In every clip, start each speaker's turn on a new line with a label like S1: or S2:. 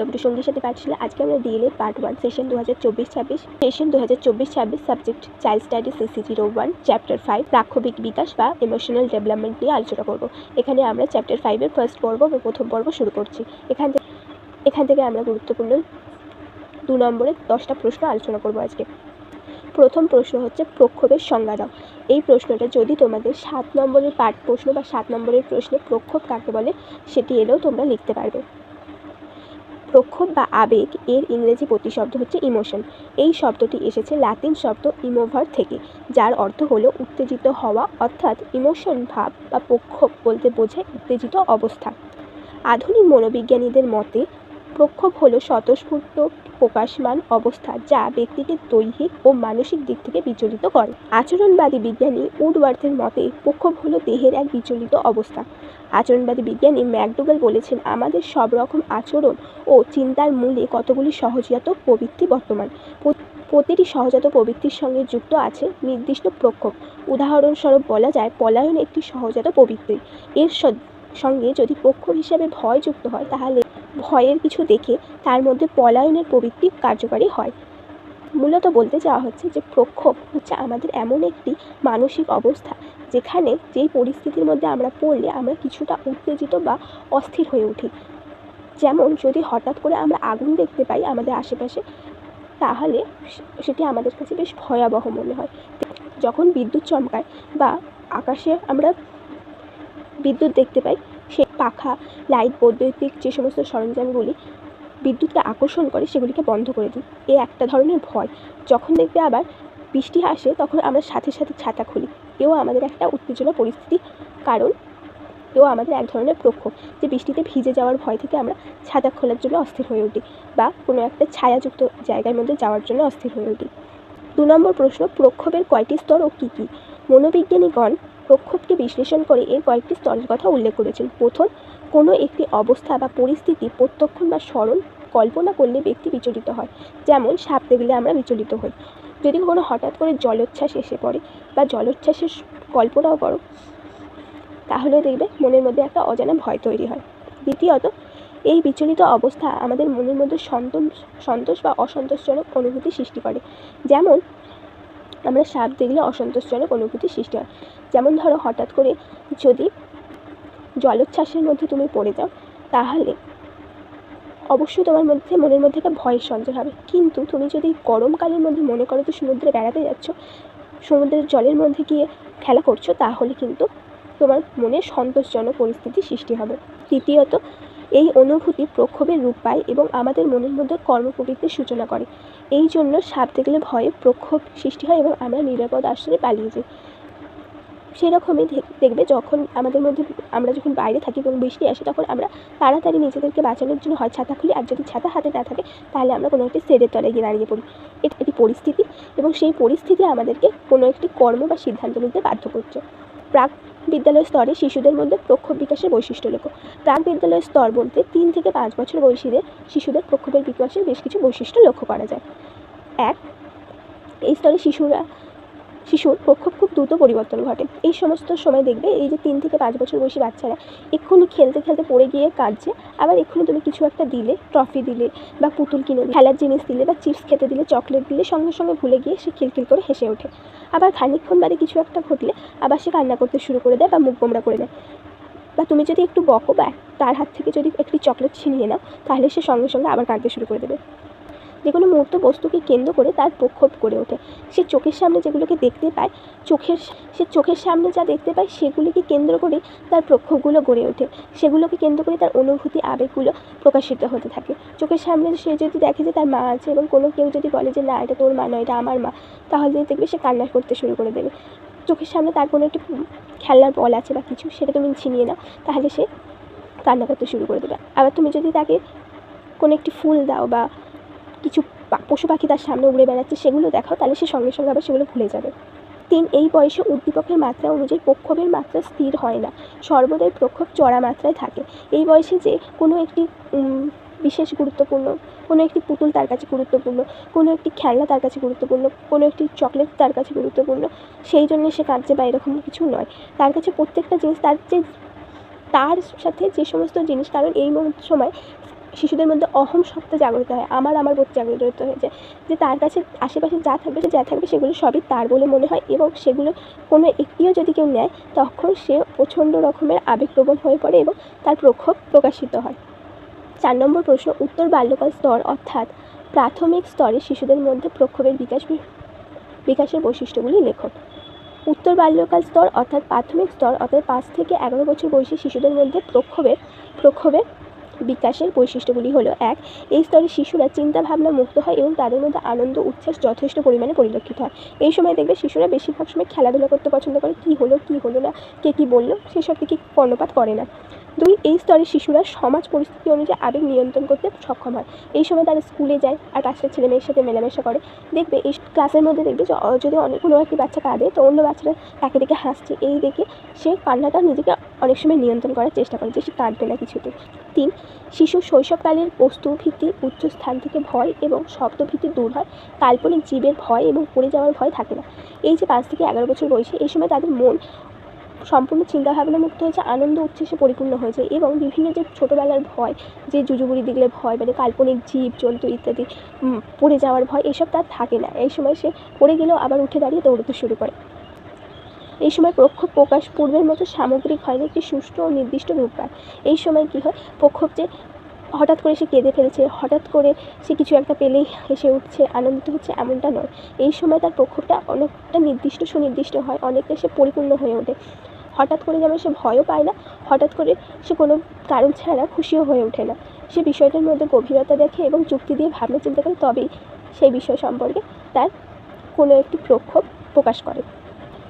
S1: W সঙ্গীর সাথে পাঠশালা আজকে আমরা ডিএলএড পার্ট ওয়ান সেশন দু হাজার চব্বিশ ছাব্বিশ সেশন দু হাজার চব্বিশ ছাব্বিশ subject child study CC zero one chapter five প্রাক্ষবিক বিকাশ বা ইমোশনাল ডেভেলপমেন্ট নিয়ে আলোচনা করব। এখানে আমরা চ্যাপ্টার ফাইভের ফার্স্ট পর্ব বা প্রথম পর্ব শুরু করছি। এখান থেকে এখান থেকে আমরা গুরুত্বপূর্ণ দু নম্বরের দশটা প্রশ্ন আলোচনা করব আজকে। প্রথম প্রশ্ন হচ্ছে প্রক্ষোভের সংজ্ঞা দাও। এই প্রশ্নটা যদি তোমাদের সাত নম্বরের পাঠ প্রশ্ন বা সাত নম্বরের প্রশ্নে প্রক্ষোভ কাকে বলে, সেটি এলেও তোমরা লিখতে পারবে। প্রক্ষোভ বা আবেগ এর ইংরেজি প্রতিশব্দ হচ্ছে ইমোশন এই শব্দটি এসেছে লাতিন শব্দ ইমোভার থেকে, যার অর্থ হলো উত্তেজিত হওয়া, অর্থাৎ ইমোশন ভাব বা প্রক্ষোভ বলতে বোঝায় উত্তেজিত অবস্থা। আধুনিক মনোবিজ্ঞানীদের মতে প্রক্ষোভ হলো স্বতঃস্ফূর্ত প্রকাশমান অবস্থা যা ব্যক্তিকে দৈহিক ও মানসিক দিক থেকে বিচলিত করে। আচরণবাদী বিজ্ঞানী উডওয়ার্থের মতে, প্রক্ষোভ হলো দেহের এক বিচলিত অবস্থা। আচরণবাদী বিজ্ঞানী ম্যাকডুগাল বলেছেন, আমাদের সব রকম আচরণ ও চিন্তার মূলে কতগুলি সহজাত প্রবৃত্তি বর্তমান। প্রতিটি সহজাত প্রবৃত্তির সঙ্গে যুক্ত আছে নির্দিষ্ট প্রক্ষোভ। উদাহরণস্বরূপ বলা যায়, পলায়ন একটি সহজাত প্রবৃত্তি। এর সঙ্গে যদি প্রক্ষোভ হিসাবে ভয় যুক্ত হয়, তাহলে ভয়ের কিছু দেখে তার মধ্যে পলায়নের প্রবৃত্তি কার্যকারী হয়। মূলত বলতে চাওয়া হচ্ছে যে প্রক্ষোভ হচ্ছে আমাদের এমন একটি মানসিক অবস্থা, যেখানে যেই পরিস্থিতির মধ্যে আমরা পড়লে আমরা কিছুটা উত্তেজিত বা অস্থির হয়ে উঠি। যেমন যদি হঠাৎ করে আমরা আগুন দেখতে পাই আমাদের আশেপাশে, তাহলে সেটি আমাদের কাছে বেশ ভয়াবহ মনে হয়। যখন বিদ্যুৎ চমকায় বা আকাশে আমরা বিদ্যুৎ দেখতে পাই, সে পাখা, লাইট, বৈদ্যুতিক যে সমস্ত সরঞ্জামগুলি বিদ্যুৎকে আকর্ষণ করে, সেগুলিকে বন্ধ করে দিই। এ একটা ধরনের ভয়। যখন দেখবে আবার বৃষ্টি আসে, তখন আমরা সাথে সাথে ছাতা খুলি। এও আমাদের একটা উত্তেজনা পরিস্থিতি, কারণ এও আমাদের এক ধরনের প্রক্ষোভ, যে বৃষ্টিতে ভিজে যাওয়ার ভয় থেকে আমরা ছাতা খোলার জন্য অস্থির হয়ে উঠি বা কোনো একটা ছায়াযুক্ত জায়গার মধ্যে যাওয়ার জন্য অস্থির হয়ে উঠি। দু নম্বর প্রশ্ন, প্রক্ষোভের কয়টি স্তর ও কী কী? মনোবিজ্ঞানীগণ প্রক্ষোভকে বিশ্লেষণ করে এর কয়েকটি স্তরের কথা উল্লেখ করেছেন। প্রথম, কোনো একটি অবস্থা বা পরিস্থিতি প্রত্যক্ষণ বা স্মরণ কল্পনা করলে ব্যক্তি বিচলিত হয়। যেমন, সাপ দেখলে আমরা বিচলিত হই। যদি কোনো হঠাৎ করে জলোচ্ছ্বাস এসে পড়ে বা জলোচ্ছ্বাসের কল্পনাও করো, তাহলে দেখবে মনের মধ্যে একটা অজানা ভয় তৈরি হয়। দ্বিতীয়ত, এই বিচলিত অবস্থা আমাদের মনের মধ্যে সন্তোষ সন্তোষ বা অসন্তোষজনক অনুভূতি সৃষ্টি করে। যেমন আমরা সাপ দেখলে অসন্তোষজনক অনুভূতি সৃষ্টি হয়। যেমন ধরো, হঠাৎ করে যদি জলোচ্ছ্বাসের মধ্যে তুমি পড়ে যাও, তাহলে অবশ্যই তোমার মধ্যে, মনের মধ্যে একটা ভয়ের সঞ্চার হবে। কিন্তু তুমি যদি গরমকালের মধ্যে মনে করো যে সমুদ্রে বেড়াতে যাচ্ছ, সমুদ্রের জলের মধ্যে গিয়ে খেলা করছ, তাহলে কিন্তু তোমার মনে সন্তোষজনক পরিস্থিতি সৃষ্টি হবে। তৃতীয়ত এই অনুভূতি প্রক্ষোভের রূপ পায় এবং আমাদের মনের মধ্যে কর্মপ্রবৃত্তির সূচনা করে। এই জন্য সাপ দেখলে ভয়ে প্রক্ষোভ সৃষ্টি হয় এবং আমরা নিরাপদ আশ্রয়ে পালিয়ে যাই। সেরকমই দেখ- দেখবে যখন আমাদের মধ্যে, আমরা যখন বাইরে থাকি এবং বৃষ্টি আসে, তখন আমরা তাড়াতাড়ি নিজেদেরকে বাঁচানোর জন্য হয় ছাতা খুলি, আর যদি ছাতা হাতে না থাকে, তাহলে আমরা কোনো একটি শেডের তলায় গিয়ে দাঁড়িয়ে পড়ি। এটা একটি পরিস্থিতি এবং সেই পরিস্থিতি আমাদেরকে কোনো একটি কর্ম বা সিদ্ধান্ত নিতে বাধ্য করছে। প্রাক বিদ্যালয় স্তরে শিশুদের মধ্যে প্রক্ষোভ বিকাশের বৈশিষ্ট্য লক্ষ্য প্রাক বিদ্যালয় স্তর বলতে তিন থেকে পাঁচ বছর বয়সীদের শিশুদের প্রক্ষোভের বিকাশের বেশ কিছু বৈশিষ্ট্য লক্ষ্য করা যায়। এক, এই স্তরে শিশুরা শিশুর প্রক্ষোভ খুব দ্রুত পরিবর্তন ঘটে। এই সমস্ত সময় দেখবে এই যে তিন থেকে পাঁচ বছর বয়সী বাচ্চারা এক্ষুনি খেলতে খেলতে পড়ে গিয়ে কাঁদছে। আবার এক্ষুনি তুমি কিছু একটা দিলে, ট্রফি দিলে বা পুতুল কিনে দিলে, খেলার জিনিস দিলে বা চিপস খেতে দিলে, চকলেট দিলে, সঙ্গে সঙ্গে ভুলে গিয়ে সে খিলখিল করে হেসে ওঠে। আবার খানিকক্ষণ বাদে কিছু একটা ঘটলে আবার সে কান্না করতে শুরু করে দেয় বা মুখ গোমড়া করে দেয়। বা তুমি যদি একটু বকো বা তার হাত থেকে যদি একটি চকলেট ছিনিয়ে নাও, তাহলে সে সঙ্গে সঙ্গে আবার কাঁদতে শুরু করে দেবে। যে কোনো মুহূর্ত বস্তুকে কেন্দ্র করে তার প্রক্ষোভ করে ওঠে। সে চোখের সামনে যেগুলোকে দেখতে পায়, চোখের সে চোখের সামনে যা দেখতে পায়, সেগুলিকে কেন্দ্র করে তার প্রক্ষোভগুলো গড়ে ওঠে। সেগুলোকে কেন্দ্র করে তার অনুভূতি, আবেগগুলো প্রকাশিত হতে থাকে। চোখের সামনে সে যদি দেখে যে তার মা আছে এবং কোনো কেউ যদি বলে যে, না, এটা তোর মা নয়, এটা আমার মা, তাহলে দেখবে সে কান্না করতে শুরু করে দেবে। চোখের সামনে তার কোনো একটি খেলনার বল আছে বা কিছু, সেটা তুমি ছিনিয়ে নাও, তাহলে সে কান্না করতে শুরু করে দেবে। আবার তুমি যদি তাকে কোনো একটি ফুল দাও বা কিছু পশু পাখি তার সামনে উড়ে বেড়াচ্ছে, সেগুলো দেখাও, তাহলে সে সঙ্গে সঙ্গে আবার সেগুলো ভুলে যাবে। তিন, এই বয়সে উদ্দীপকের মাত্রা অনুযায়ী প্রক্ষোভের মাত্রা স্থির হয় না। সর্বদাই প্রক্ষোভ চড়া মাত্রায় থাকে। এই বয়সে যে কোনো একটি বিশেষ গুরুত্বপূর্ণ, কোনো একটি পুতুল তার কাছে গুরুত্বপূর্ণ, কোনো একটি খেলনা তার কাছে গুরুত্বপূর্ণ, কোনো একটি চকলেট তার কাছে গুরুত্বপূর্ণ, সেই জন্যে সে কাঁদছে বা এরকম কিছু নয়। তার কাছে প্রত্যেকটা জিনিস, তার যে, তার সাথে যে সমস্ত জিনিস, কারণ এই সময় শিশুদের মধ্যে অহম সত্তা জাগ্রত হয়, আমার আমার বোধ জাগ্রত হয়ে যায় যে তার কাছে আশেপাশে যা থাকবে যা থাকবে, সেগুলো সবই তার বলে মনে হয় এবং সেগুলো কোনো একটিও যদি কেউ নেয়, তখন সে প্রচণ্ড রকমের আবেগপ্রবণ হয়ে পড়ে এবং তার প্রক্ষোভ প্রকাশিত হয়। চার নম্বর প্রশ্ন, উত্তর বাল্যকাল স্তর অর্থাৎ প্রাথমিক স্তরে শিশুদের মধ্যে প্রক্ষোভের বিকাশ বিকাশের বৈশিষ্ট্যগুলি লেখক। উত্তর বাল্যকাল স্তর অর্থাৎ প্রাথমিক স্তর অর্থাৎ পাঁচ থেকে এগারো বছর বয়সী শিশুদের মধ্যে প্রক্ষোভের প্রক্ষোভের বিকাশের বৈশিষ্ট্যগুলি হলো, এক, এই স্তরে শিশুরা চিন্তা ভাবনা মুক্ত হয় এবং তাদের মধ্যে আনন্দ, উচ্ছ্বাস যথেষ্ট পরিমাণে পরিলক্ষিত হয়। এই সময় দেখবে শিশুরা বেশিরভাগ সময় খেলাধুলা করতে পছন্দ করে, কী হলো কী হলো না, কে কী বলল, সেসব দিকে কর্ণপাত করে না। দুই, এই স্তরে শিশুরা সমাজ পরিস্থিতি অনুযায়ী আবেগ নিয়ন্ত্রণ করতে সক্ষম হয়। এই সময় তারা স্কুলে যায় আর পাশের ছেলে মেয়ের সাথে মেলামেশা করে। দেখবে এই ক্লাসের মধ্যে দেখবে যে যদি অনেক কোনো একটি বাচ্চা কাঁদে, তো অন্য বাচ্চারা তাকে দেখে হাসছে। এই দেখে সে কান্নাটা নিজেকে অনেক সময় নিয়ন্ত্রণ করার চেষ্টা করে যে সে কাঁদবে না কিছুতে। তিন শিশু শৈশবকালের বস্তু ভিত্তি উচ্চ স্থান থেকে ভয় এবং শব্দ ভীতি দূর হয়। কাল্পনিক জীবের ভয় এবং পড়ে যাওয়ার ভয় থাকে না। এই যে পাঁচ থেকে এগারো বছর বয়সে এই সময় তাদের মন সম্পূর্ণ চিন্তাভাবনা মুক্ত হয়েছে, আনন্দ উচ্ছ্বাসে পরিপূর্ণ হয়েছে এবং বিভিন্ন যে ছোটোবেলার ভয়, যে জুজুবুড়ি দেখলে ভয় মানে কাল্পনিক জীব, জন্তু ইত্যাদি পড়ে যাওয়ার ভয়, এসব তার থাকে না। এই সময় সে পড়ে গেলেও আবার উঠে দাঁড়িয়ে দৌড়তে শুরু করে। এই সময় প্রক্ষোভ প্রকাশ পূর্বের মতো সামগ্রিক হয় না একটি সুষ্ঠু ও নির্দিষ্ট রূপ পায় এই সময় কী হয়? প্রক্ষোভ যে হঠাৎ করে সে কেঁদে ফেলছে, হঠাৎ করে সে কিছু একটা পেলেই হেসে উঠছে, আনন্দিত হচ্ছে, এমনটা নয়। এই সময় তার প্রক্ষোভটা অনেকটা নির্দিষ্ট সুনির্দিষ্ট হয়, অনেকটা সে পরিপূর্ণ হয়ে ওঠে। হঠাৎ করে যেমন সে ভয়ও পায় না, হঠাৎ করে সে কোনো কারণ ছাড়া খুশিও হয়ে ওঠে না। সে বিষয়টার মধ্যে গভীরতা দেখে এবং যুক্তি দিয়ে ভাবনা চিন্তা করে, তবেই সেই বিষয় সম্পর্কে তার কোনো একটি প্রক্ষোভ প্রকাশ করে।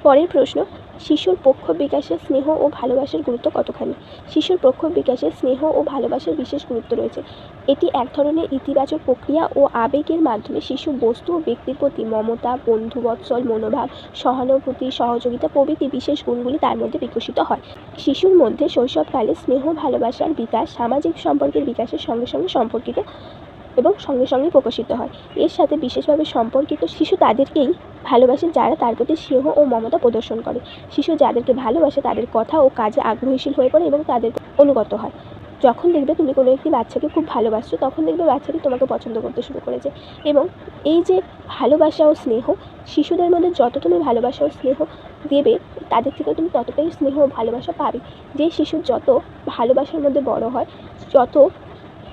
S1: পরের প্রশ্ন, শিশুর পক্ষ বিকাশে স্নেহ ও ভালোবাসার গুরুত্ব কতখানি? শিশুর পক্ষ বিকাশে স্নেহ ও ভালোবাসার বিশেষ গুরুত্ব রয়েছে। এটি এক ধরনের ইতিবাচক প্রক্রিয়া ও আবেগের মাধ্যমে শিশু বস্তু ও ব্যক্তির প্রতি মমতা, বন্ধুবৎসল, মনোভাব, সহানুভূতি, সহযোগিতা প্রভৃতি বিশেষ গুণগুলি তার মধ্যে বিকশিত হয়। শিশুর মধ্যে শৈশবকালে স্নেহ, ভালোবাসার বিকাশ সামাজিক সম্পর্কের বিকাশের সঙ্গে সঙ্গে সম্পর্কিত এবং সঙ্গে সঙ্গে প্রকাশিত হয়। এর সাথে বিশেষভাবে সম্পর্কিত শিশু তাদেরকেই ভালোবাসে যারা তার প্রতি স্নেহ ও মমতা প্রদর্শন করে। শিশু যাদেরকে ভালোবাসে তাদের কথা ও কাজে আগ্রহীশীল হয়ে পড়ে এবং তাদের অনুগত হয়। যখন দেখবে তুমি কোনো একটি বাচ্চাকে খুব ভালোবাসছো, তখন দেখবে বাচ্চাটি তোমাকে পছন্দ করতে শুরু করেছে। এবং এই যে ভালোবাসা ও স্নেহ, শিশুদের মধ্যে যত তুমি ভালোবাসা ও স্নেহ দেবে, তাদের থেকে তুমি ততটাই স্নেহ ও ভালোবাসা পাবে। যে শিশু যত ভালোবাসার মধ্যে বড় হয়, যত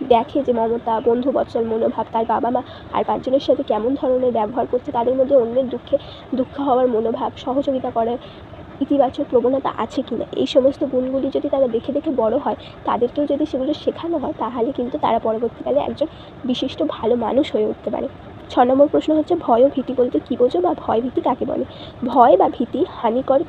S1: দেখে যে মমতা বন্ধু বৎসল মনোভাব তার বাবা মা আর পাঁচজনের সাথে কেমন ধরনের ব্যবহার করছে তাদের মধ্যে অন্যের দুঃখে দুঃখ হওয়ার মনোভাব, সহযোগিতা করার ইতিবাচক প্রবণতা আছে কি না এই সমস্ত গুণগুলি যদি তারা দেখে দেখে বড় হয়, তাদেরকেও যদি সেগুলো শেখানো হয়, তাহলে কিন্তু তারা পরবর্তীকালে একজন বিশিষ্ট ভালো মানুষ হয়ে উঠতে পারে। ছ নম্বর প্রশ্ন হচ্ছে, ভয় ও ভীতি বলতে কী বোঝো বা ভয় ভীতি কাকে বলে? ভয় বা ভীতি হানিকর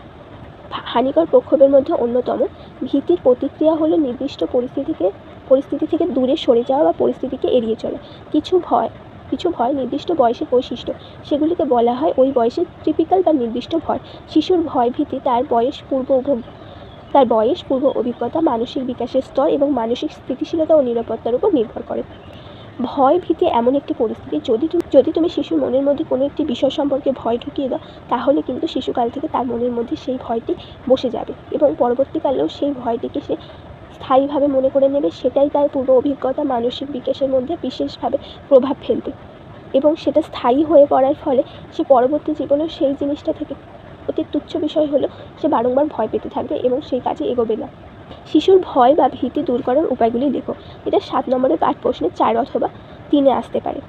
S1: হানিকর প্রক্ষোভের মধ্যে অন্যতম। ভীতির প্রতিক্রিয়া হলো নির্দিষ্ট পরিস্থিতিকে পরিস্থিতি থেকে দূরে সরে যাওয়া বা পরিস্থিতিকে এড়িয়ে চলা। কিছু ভয় কিছু ভয় নির্দিষ্ট বয়সের বৈশিষ্ট্য। সেগুলিকে বলা হয় ওই বয়সের টিপিক্যাল বা নির্দিষ্ট ভয়। শিশুর ভয় ভীতি তার বয়স পূর্ব তার বয়স পূর্ব অভিজ্ঞতা মানসিক বিকাশের স্তর এবং মানসিক স্থিতিশীলতা ও নিরাপত্তার উপর নির্ভর করে। ভয় ভীতি এমন একটি পরিস্থিতি যদি তুমি যদি তুমি শিশুর মনের মধ্যে কোনো একটি বিষয় সম্পর্কে ভয় ঢুকিয়ে দাও, তাহলে কিন্তু শিশুকাল থেকে তার মনের মধ্যে সেই ভয়টি বসে যাবে এবং পরবর্তীকালেও সেই ভয়টিকে সে স্থায়ীভাবে মনে করে নেবে, সেটাই তার পূর্ব অভিজ্ঞতা মানসিক বিকাশের মধ্যে বিশেষভাবে প্রভাব ফেলবে। এবং সেটা স্থায়ী হয়ে পড়ার ফলে সে পরবর্তী জীবনেও সেই জিনিসটা থেকে অতি তুচ্ছ বিষয় হলো সে বারংবার ভয় পেতে থাকবে এবং সেই কাজে এগোবে না। শিশুর ভয় বা ভীতি দূর করার উপায়গুলি লেখো এটা সাত নম্বরের পাঠ প্রশ্নে চার অথবা তিনে আসতে পারে।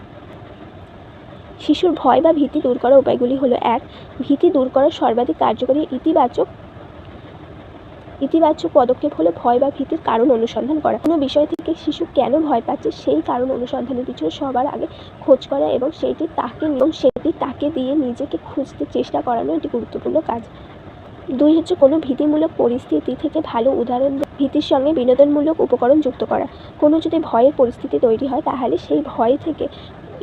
S1: শিশুর ভয় বা ভীতি দূর করার উপায়গুলি হলো এক, ভীতি দূর করার সর্বাধিক কার্যকরী ইতিবাচক ইতিবাচক পদক্ষেপ হলো ভয় বা ভীতির কারণ অনুসন্ধান করা। কোনো বিষয় থেকে শিশু কেন ভয় পাচ্ছে? সেই কারণ অনুসন্ধানের পিছনে সবার আগে খোঁজ করা এবং সেইটি তাকে এবং সেটি তাকে দিয়ে নিজেকে খুঁজতে চেষ্টা করানো একটি গুরুত্বপূর্ণ কাজ। দুই হচ্ছে কোনো ভীতিমূলক পরিস্থিতি থেকে ভালো উদাহরণ ভীতির সঙ্গে বিনোদনমূলক উপকরণ যুক্ত করা। কোনো যদি ভয়ের পরিস্থিতি তৈরি হয়, তাহলে সেই ভয় থেকে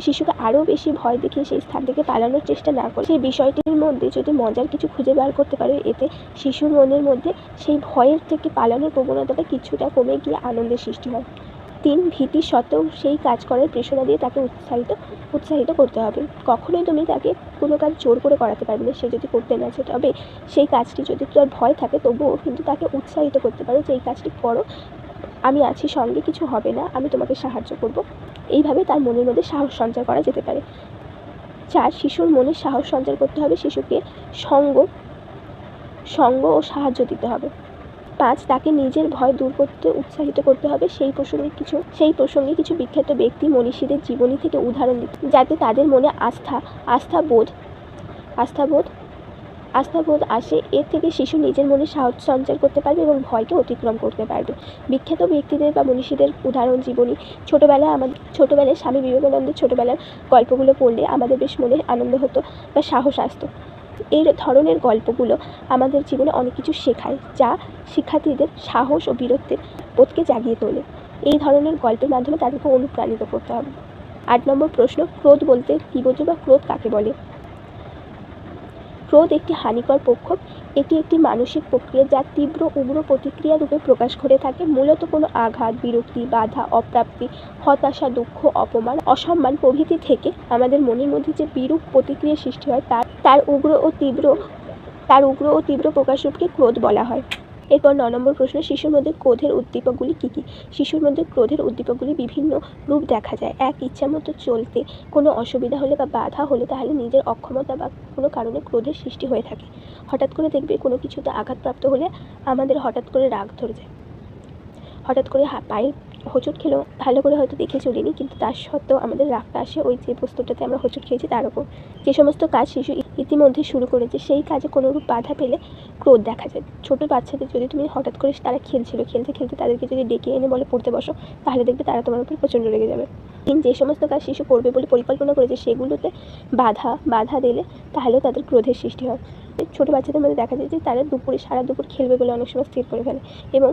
S1: শিশুকে আরও বেশি ভয় দেখিয়ে সেই স্থান থেকে পালানোর চেষ্টা না করে। সেই বিষয়টির মধ্যে যদি মজার কিছু খুঁজে বার করতে পারে, এতে শিশুর মনের মধ্যে সেই ভয়ের থেকে পালানোর প্রবণতাটা কিছুটা কমে গিয়ে আনন্দের সৃষ্টি হয়। তিন, ভীতি সত্ত্বেও সেই কাজ করার প্রেরণা দিয়ে তাকে উৎসাহিত উৎসাহিত করতে হবে। কখনোই তুমি তাকে কোনো কাজ জোর করে করাতে পারবে না। সে যদি করতে না চায়, তবে সেই কাজটি যদি তোর ভয় থাকে, তবুও কিন্তু তাকে উৎসাহিত করতে পারো। যে এই কাজটি করো আমি আছি, সঙ্গে কিছু হবে না, আমি তোমাকে সাহায্য করব। এইভাবে তার মনের মধ্যে সাহস সঞ্চার করা যেতে পারে। চার, শিশুর মনে সাহস সঞ্চার করতে হবে, শিশুকে সঙ্গ সঙ্গ ও সাহায্য দিতে হবে। পাঁচ, তাকে নিজের ভয় দূর করতে উৎসাহিত করতে হবে। সেই প্রসঙ্গে কিছু, সেই প্রসঙ্গে কিছু বিখ্যাত ব্যক্তি মনীষীদের জীবনী থেকে উদাহরণ দিতে যাতে তাদের মনে আস্থা আস্থাবোধ আস্থাবোধ আস্থাবোধ আসে, এর থেকে শিশু নিজের মনে সাহস সঞ্চার করতে পারবে এবং ভয়কে অতিক্রম করতে পারবে। বিখ্যাত ব্যক্তিদের বা মনীষীদের উদাহরণ জীবনী ছোটোবেলায় আমাদের, ছোটোবেলায় স্বামী বিবেকানন্দের ছোটোবেলার গল্পগুলো পড়লে আমাদের বেশ মনে আনন্দ হতো বা সাহস আসতো। এই ধরনের গল্পগুলো আমাদের জীবনে অনেক কিছু শেখায়, যা শিক্ষার্থীদের সাহস ও বীরত্বের বোধকে জাগিয়ে তোলে। এই ধরনের গল্পের মাধ্যমে তাদেরকে অনুপ্রাণিত করতে হবে। আট নম্বর প্রশ্ন, ক্রোধ বলতে কী বোঝো বা ক্রোধ কাকে বলে? ক্রোধ একটি হানিকর প্রক্ষোভ এটি একটি মানসিক প্রক্রিয়া যা তীব্র উগ্র প্রতিক্রিয়া রূপে প্রকাশ করে থাকে। মূলত কোনো আঘাত, বিরক্তি, বাধা, অপ্রাপ্তি, হতাশা, দুঃখ, অপমান, অসম্মান প্রভৃতি থেকে আমাদের মনের মধ্যে যে বিরূপ প্রতিক্রিয়া সৃষ্টি হয়, তার তার উগ্র ও তীব্র, তার উগ্র ও তীব্র প্রকাশরূপকে ক্রোধ বলা হয়। এরপর ন নম্বর প্রশ্ন, শিশুর মধ্যে ক্রোধের উদ্দীপকগুলি কী কী? শিশুর মধ্যে ক্রোধের উদ্দীপকগুলি বিভিন্ন রূপ দেখা যায়। এক, ইচ্ছামতো চলতে। কোনো অসুবিধা হলে বা বাধা হলে তাহলে নিজের অক্ষমতা বা কোনো কারণে ক্রোধের সৃষ্টি হয়ে থাকে। হঠাৎ করে দেখবে কোনো কিছুতে আঘাতপ্রাপ্ত হলে আমাদের হঠাৎ করে রাগ ধরে যায়। হঠাৎ করে পায়ে হোঁচট খেলেও ভালো করে হয়তো দেখে চলিনি, কিন্তু তার সত্ত্বেও আমাদের রাগটা আসে ওই যে বস্তুটাতে আমরা হোঁচট খেয়েছি তার উপর যে সমস্ত কাজ শিশু ইতিমধ্যে শুরু করেছে। সেই কাজে কোনোরূপ বাধা পেলে ক্রোধ দেখা যায়। ছোটো বাচ্চাদের যদি তুমি হঠাৎ করে তারা খেলছিল, খেলতে খেলতে তাদেরকে যদি ডেকে এনে বলে পড়তে বসো, তাহলে দেখবে তারা তোমার উপর প্রচণ্ড রেগে যাবে। কিন্তু যে সমস্ত কাজ শিশু করবে বলে পরিকল্পনা করেছে, সেগুলোতে বাধা বাধা দিলে তাহলেও তাদের ক্রোধের সৃষ্টি হয়। ছোটো বাচ্চাদের মধ্যে দেখা যায় যে তারা দুপুরে, সারা দুপুর খেলবে বলে অনেক সময় স্থির করে ফেলে এবং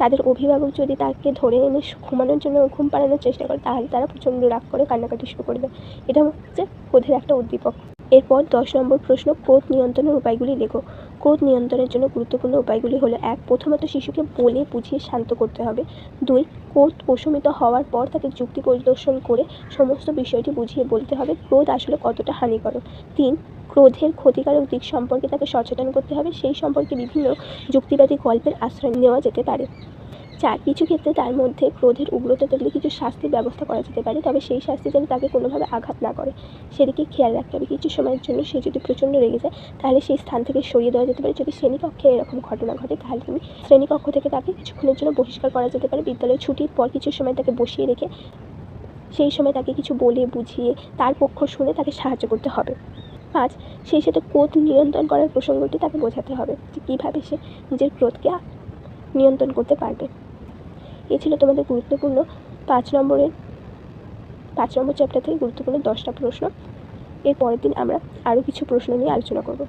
S1: তাদের অভিভাবক যদি তাকে ধরে এনে ঘুমানোর জন্য ঘুম পাড়ানোর চেষ্টা করে, তাহলে তারা প্রচণ্ড রাগ করে, কান্নাকাটি শুরু করে দেয়। এটা হচ্ছে ক্রোধের একটা উদ্দীপক। এরপর দশ নম্বর প্রশ্ন, ক্রোধ নিয়ন্ত্রণের উপায়গুলি লেখো। ক্রোধ নিয়ন্ত্রণের জন্য গুরুত্বপূর্ণ উপায়গুলি হলো, এক, প্রথমত শিশুকে বলে বুঝিয়ে শান্ত করতে হবে। দুই, ক্রোধ প্রশমিত হওয়ার পর তাকে যুক্তি পরিদর্শন করে সমস্ত বিষয়টি বুঝিয়ে বলতে হবে, ক্রোধ আসলে কতটা হানিকারক। তিন, ক্রোধের ক্ষতিকারক দিক সম্পর্কে তাকে সচেতন করতে হবে, সেই সম্পর্কে বিভিন্ন যুক্তিবাদী গল্পের আশ্রয় নেওয়া যেতে পারে। চার, কিছু ক্ষেত্রে তার মধ্যে ক্রোধের উগ্রতা দেখলে কিছু শাস্তির ব্যবস্থা করা যেতে পারে, তবে সেই শাস্তি যেন তাকে কোনোভাবে আঘাত না করে। সেদিকে খেয়াল রাখতে হবে, কিছু সময়ের জন্য সে যদি প্রচণ্ড রেগে যায়, তাহলে সেই স্থান থেকে সরিয়ে দেওয়া যেতে পারে। যদি শ্রেণীকক্ষে এরকম ঘটনা ঘটে, তাহলে তুমি শ্রেণীকক্ষ থেকে তাকে কিছুক্ষণের জন্য বহিষ্কার করা যেতে পারে। বিদ্যালয়ে ছুটির পর কিছু সময় তাকে বসিয়ে রেখে, সেই সময় তাকে কিছু বলে বুঝিয়ে, তার পক্ষ শুনে তাকে সাহায্য করতে হবে। পাঁচ, সেই সাথে ক্রোধ নিয়ন্ত্রণ করার প্রসঙ্গটি তাকে বোঝাতে হবে যে কীভাবে সে নিজের ক্রোধকে নিয়ন্ত্রণ করতে পারবে। এ ছিল তোমাদের গুরুত্বপূর্ণ পাঁচ নম্বরের, পাঁচ নম্বর চ্যাপ্টার থেকে গুরুত্বপূর্ণ দশটা প্রশ্ন। এর পরের দিন আমরা আরও কিছু প্রশ্ন নিয়ে আলোচনা করব।